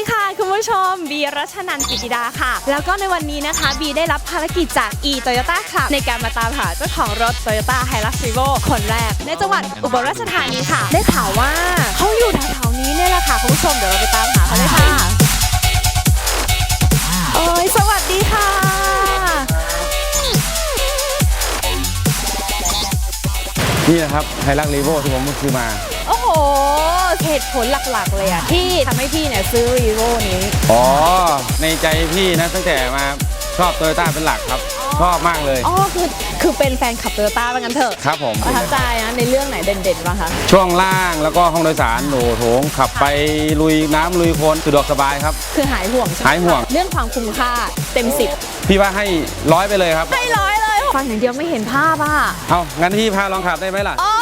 ดีค่ะ คุณผู้ชม บีรัชนันท์กิติดาค่ะ แล้วก็ในวันนี้นะคะ บีได้รับภารกิจจาก e Toyota Club ในการมาตามหาเจ้าของรถ Toyota Hilux Revo คนแรก ในจังหวัดอุบลราชธานีค่ะ ได้ข่าวว่าเขาอยู่แถวๆนี้เนี่ยแหละค่ะ คุณผู้ชมเดี๋ยวเราไปตามหาเขาเลยค่ะ โอ้ยสวัสดีค่ะ นี่นะครับไฮรักรีโวที่ผมคือมา โอ้โห เหตุผลหลักๆ เลยอะที่ทำให้พี่เนี่ยซื้อ Revo นี้ อ๋อ ในใจพี่นะตั้งแต่มาชอบโตโยต้าเป็นหลักครับ ชอบมากเลย อ๋อคือคือเป็นแฟนขับโตโยต้าว่างั้นเถอะครับผม ประทับใจนะในเรื่องไหนเด่นๆบ้างคะ ช่วงล่างแล้วก็ห้องโดยสารโหนูโถงขับไปลุยน้ำลุยโคลนสะดวกสบายครับ คือหายห่วงใช่ไหมหายห่วง เรื่องความคุ้มค่าเต็มสิบพี่ว่าให้ร้อยไปเลยครับ ให้ร้อยเลยฟังอย่างเดียวไม่เห็นภาพอะ เอางั้นพี่พาลองขับได้ไหมล่ะอ๋อ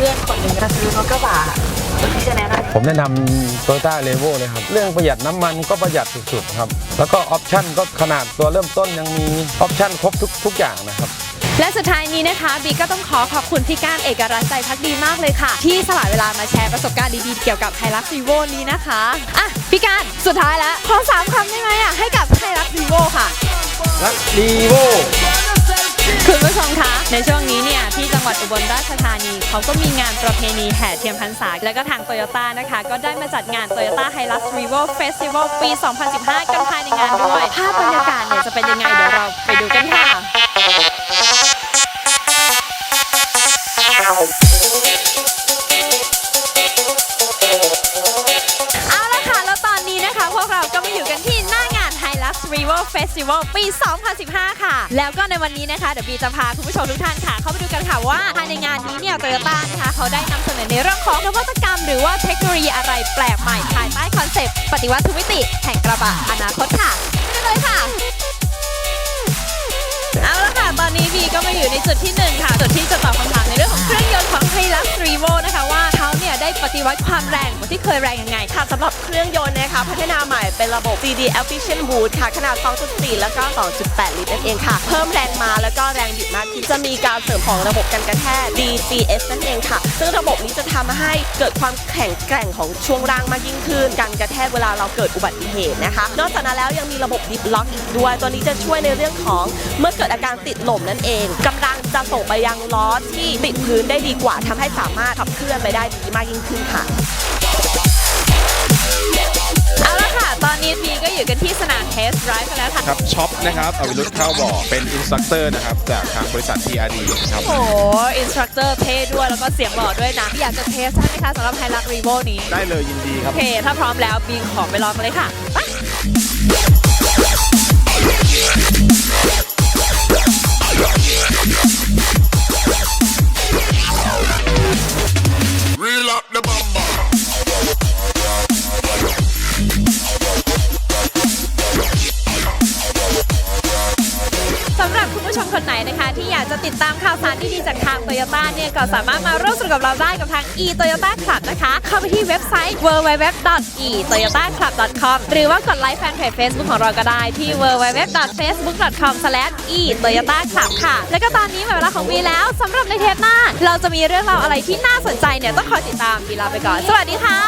พื่อนคนหนึ่งจะซื้อรถกระบะพี่จะแนะนำผมแนะนำโตโยต้าเรโวเลยครับ เรื่องประหยัดน้ำมันก็ประหยัดสุดๆครับ แล้วก็ออปชั่นก็ขนาดตัวเริ่มต้นยังมีออปชั่นครบทุกทุกอย่างนะครับและสุดท้ายนี้นะคะบีก็ต้องขอขอบคุณพี่ก้านเอกรัตน์ใจพักดีมากเลยค่ะ ที่สละเวลามาแชร์ประสบการณ์ดีๆ เกี่ยวกับไฮรักซีโวนี้นะคะอะพี่ก้านสุดท้ายแล้วขอสามคำได้ไหมอะให้กับไฮรักซีโวค่ะรักรีโว คุณผู้ชมคะ ในช่วงนี้เนี่ยที่จังหวัดอุบลราชธานีเขาก็มีงานประเพณีแห่เทียนพรรษา แล้วก็ทางโตโยต้านะคะ ก็ได้มาจัดงาน Toyota Hilux Revo Festival ปี 2015 กันภายในงานด้วย ภาพบรรยากาศเนี่ยจะเป็นยังไง Lux Revo Festival ปี 2015 ค่ะ แล้วก็ในวันนี้นะคะ เดี๋ยวบีจะพาคุณผู้ชมทุกท่านค่ะ เข้าไปดูกันค่ะว่าภายในงานนี้เนี่ยโตโยต้านะคะ เขาได้นำเสนอในเรื่องของนวัตกรรม หรือว่าเทคโนโลยีอะไรแปลกใหม่ภายใต้คอนเซปต์ปฏิวัติทุกมิติ แห่งกระบะอนาคตค่ะไปกันเลยค่ะเอาละค่ะ ตอนนี้บีก็มาอยู่ในจุดที่หนึ่งค่ะ จุดที่จะตอบคำถามในเรื่องของเครื่องยนต์ของ Hilux Revo นะคะว่าเขาเนี่ยได้ปฏิวัติความแรง ที่เคยแรงยังไง ค่ะสำหรับเครื่องยนต์นะคะพัฒนาใหม่เป็นระบบ CD Efficient Boost ค่ะ ขนาด 2.4 แล้วก็ 2.8 ลิตรนั่นเองค่ะ เพิ่มแรงมาแล้วก็แรงบิดมากขึ้นจะมีการเสริมของระบบกันกระแทก DCS นั่นเองค่ะ ซึ่งระบบนี้จะทำให้เกิดความแข็งแกร่งของช่วงล่างมากยิ่งขึ้นกันกระแทกเวลาเราเกิดอุบัติเหตุนะคะ นอกจากนั้นแล้วยังมีระบบดิฟล็อกอีกด้วย ตัวนี้จะช่วยในเรื่องของเมื่อเกิดอาการติดลมนั่นเองกำลังจะส่งไปยังล้อที่ติดพื้นได้ดีกว่าทำให้สามารถขับเคลื่อนไปได้ดีมากยิ่งขึ้นค่ะ เอาละค่ะ ตอนนี้บีก็อยู่กันที่สนามเทสต์ไดรฟ์แล้วค่ะ ครับช็อปนะครับอวิรุธเข้าบอกเป็นอินสตรัคเตอร์นะครับจากทางบริษัท TRD ครับ โอ้โหอินสตรัคเตอร์เท่ด้วยแล้วก็เสียงหล่อด้วยนะ อยากจะเทสใช่ไหมคะสำหรับไฮรักรีโวนี้ ได้เลยยินดีคโอรับเค ถ้าพร้อมแล้วบีขอไปลองกันเลยค่ะไป ผู้ชมคนไหนนะคะ ที่อยากจะติดตามข่าวสารที่ดีจากทาง Toyota เนี่ยก็สามารถมาร่วมสนุกกับเราได้กับทาง e Toyota Club นะคะ เข้าไปที่เว็บไซต์ www.e-toyotaclub.com หรือว่ากดไลค์แฟนเพจ Facebook ของเราก็ได้ที่ www.facebook.com/e-toyotaclub ค่ะ แล้วก็ตอนนี้หมดเวลาของวีแล้วสำหรับในเทปหน้า เราจะมีเรื่องราวอะไรที่น่าสนใจเนี่ยต้องคอยติดตามวีลาไปก่อน สวัสดีค่ะ